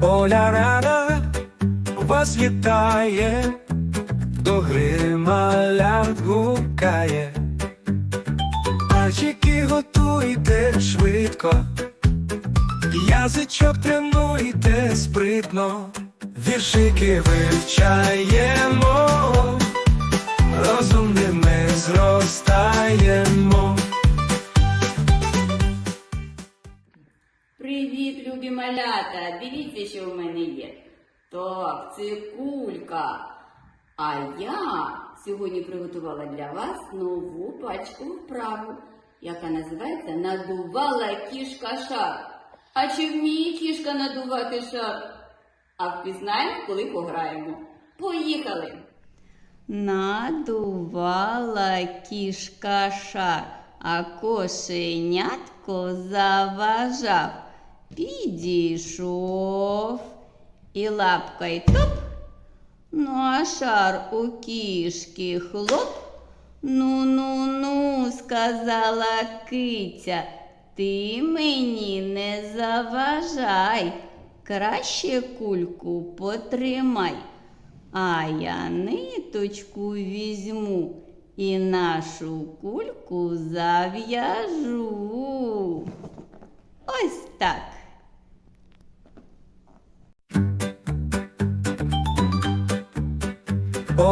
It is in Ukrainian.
Оля рада вас вітає, до гри малят гукає. Пальчики готуйте швидко, язичок тренуйте спритно, віршики вивчаємо, розумними зростаємо. Привіт, любі малята! Дивіться, що в мене є. Так, це кулька. А я сьогодні приготувала для вас нову пачку вправу, яка називається Надувала кішка шар. А чи вміє кішка надувати шар? А впізнаємо, коли пограємо. Поїхали! Надувала кішка шар, а кошенятко заважав. Підійшов і лапкою топ. Ну, а шар у кішки хлоп. Ну, ну, ну, сказала киця, ти мені не заважай, краще кульку потримай. А я ниточку візьму і нашу кульку зав'яжу. Ось так.